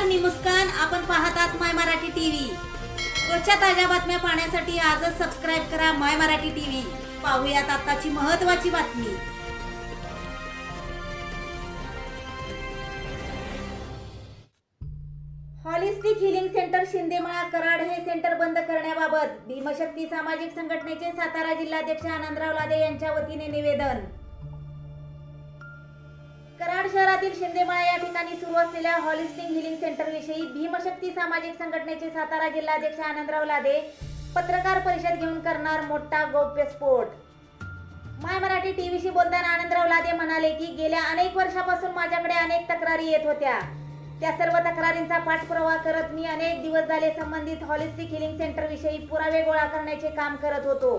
नमस्कार मी मुस्कान आपण पाहतात माय मराठी टीव्ही. रोजच्या ताज्या बातम्या पाहण्यासाठी आजच सबस्क्राईब करा माय मराठी टीव्ही. पाहूयात आताची महत्वाची बातमी. Holistic healing centre Shindemala Karad हे सेंटर बंद करण्याबाबत भीमशक्ती सामाजिक संघटनेचे सातारा जिल्हाध्यक्ष आनंदराव लादे यांच्या वतीने निवेदन. कराड शहरातील शिंदेमाळा या ठिकाणी सुरू असलेल्या हॉलिस्टिंग हिलिंग सेंटर विषयी भीमशक्ती सामाजिक संघटनेचे सातारा जिल्हाध्यक्ष आनंदराव लादे पत्रकार परिषद घेऊन करणार मोठा गौप्यस्फोट माय मराठी टीव्हीशी बोलताना आनंदराव लादे म्हणाले की गेल्या अनेक वर्षापासून माझ्याकडे अनेक तक्रारी येत होत्या. त्या सर्व तक्रारींचा पाठपुरावा करत मी अनेक दिवस झाले संबंधित हॉलिस्टिक हिलिंग सेंटर विषयी पुरावे गोळा करण्याचे काम करत होतो.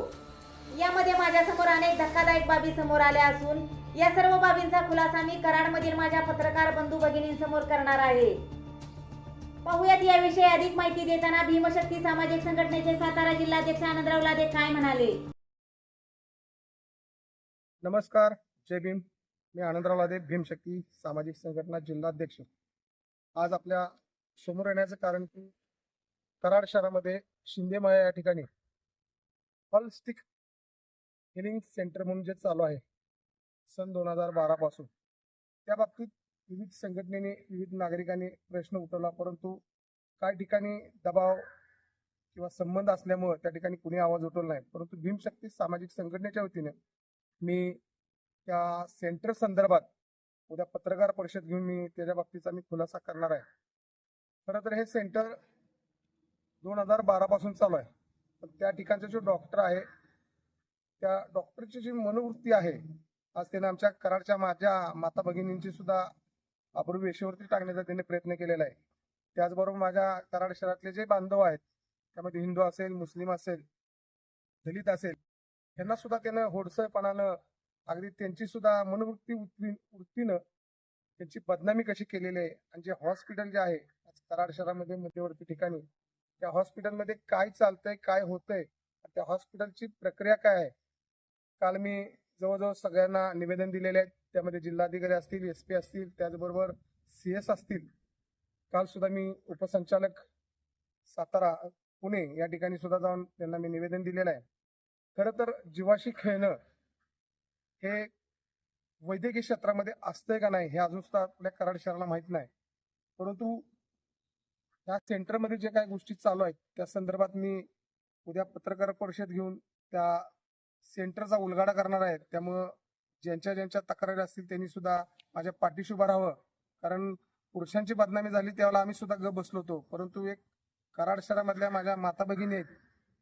यामध्ये माझ्यासमोर अनेक धक्कादायक बाबी समोर आल्या असून या सर्व बाबींचा खुलासा मी कराडमधील माझ्या पत्रकार बंधू भगिनींसमोर करणार आहे. पाहुयात याविषयी अधिक माहिती देताना भीमशक्ती सामाजिक संघटनेचे सातारा जिल्हाध्यक्ष आनंदराव लादे काय म्हणाले? नमस्कार जय भीम. मी आनंदराव लादे भीमशक्ती सामाजिक संघटना जिल्हाध्यक्ष. आज आपल्यासमोर येण्याचं कारण की कराड शहरामध्ये शिंदेमाया या ठिकाणी हॉलस्टिक हिलिंग सेंटर म्हणून जे चालू आहे सन दोन हजार बारा पासून. त्या बाबतीत विविध संघटनेने विविध नागरिकांनी प्रश्न उठवला परंतु काही ठिकाणी दबाव किंवा संबंध असल्यामुळं त्या ठिकाणी कुणी आवाज उठवला नाही. परंतु भीमशक्ती सामाजिक संघटनेच्या वतीने मी त्या सेंटर संदर्भात उद्या पत्रकार परिषद घेऊन मी त्याच्या बाबतीचा मी खुलासा करणार आहे. खरं तर हे सेंटर दोन हजार बारापासून चालू आहे. पण त्या ठिकाणचा जो डॉक्टर आहे त्या डॉक्टरची जी मनोवृत्ती आहे आज त्याने आमच्या कराडच्या माझ्या माता भगिनींची सुद्धा अपूर्वी वेशीवरती टाकण्याचा त्यांनी प्रयत्न केलेला आहे. त्याचबरोबर माझ्या कराड शहरातले जे बांधव आहेत त्यामध्ये हिंदू असेल मुस्लिम असेल दलित असेल यांना सुद्धा त्यानं होडसळपणानं अगदी त्यांची सुद्धा मनोवृत्ती वृत्ती- वृत्तीनं त्यांची बदनामी कशी केलेली आहे आणि जे हॉस्पिटल जे आहे आज कराड शहरामध्ये मध्यवर्ती ठिकाणी त्या हॉस्पिटलमध्ये काय चालतंय काय होतंय त्या हॉस्पिटलची प्रक्रिया काय आहे काल मी जवळजवळ सगळ्यांना निवेदन दिलेले आहेत. त्यामध्ये जिल्हाधिकारी असतील एस पी असतील त्याचबरोबर सी एस असतील. काल सुद्धा मी उपसंचालक सातारा पुणे या ठिकाणी सुद्धा जाऊन त्यांना मी निवेदन दिलेलं आहे. खरं तर जीवाशी खेळणं हे वैद्यकीय क्षेत्रामध्ये असतंय का नाही हे अजून सुद्धा आपल्या कराड शहराला माहीत नाही. परंतु या सेंटरमध्ये जे काही गोष्टी चालू आहेत त्या संदर्भात मी उद्या पत्रकार परिषद घेऊन त्या सेंटरचा उलगाडा करणार आहेत. त्यामुळं ज्यांच्या ज्यांच्या तक्रारी असतील त्यांनी सुद्धा माझ्या पाठीशी उभं राहावं. कारण पुरुषांची बदनामी झाली त्यावेळेला आम्ही सुद्धा ग बसलो होतो. परंतु एक कराड शहरामधल्या माझ्या माता भगिनी आहेत.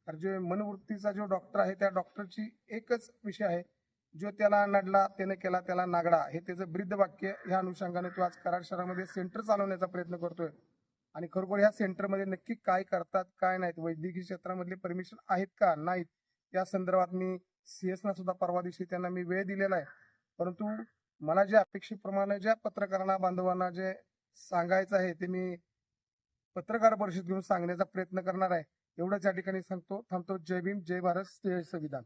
कारण जे मनवृत्तीचा जो डॉक्टर आहे त्या डॉक्टरची एकच विषय आहे. जो त्याला नडला त्याने केला त्याला नागडा. हे त्याचं ब्रिद्ध वाक्य ह्या अनुषंगाने तो आज कराड शहरामध्ये सेंटर चालवण्याचा प्रयत्न करतोय. आणि खरोखर ह्या सेंटरमध्ये नक्की काय करतात काय नाहीत? वैद्यकीय क्षेत्रामधले परमिशन आहेत का? नाहीत. या संदर्भात मी सीएसना सुद्धा परवा दिवशी त्यांना मी वेळ दिलेला आहे. परंतु मला जे अपेक्षेप्रमाणे ज्या पत्रकारांना बांधवांना जे सांगायचं आहे ते मी पत्रकार परिषद घेऊन सांगण्याचा प्रयत्न करणार आहे. एवढंच या ठिकाणी सांगतो थांबतो. जय भीम जय भारत जय संविधान.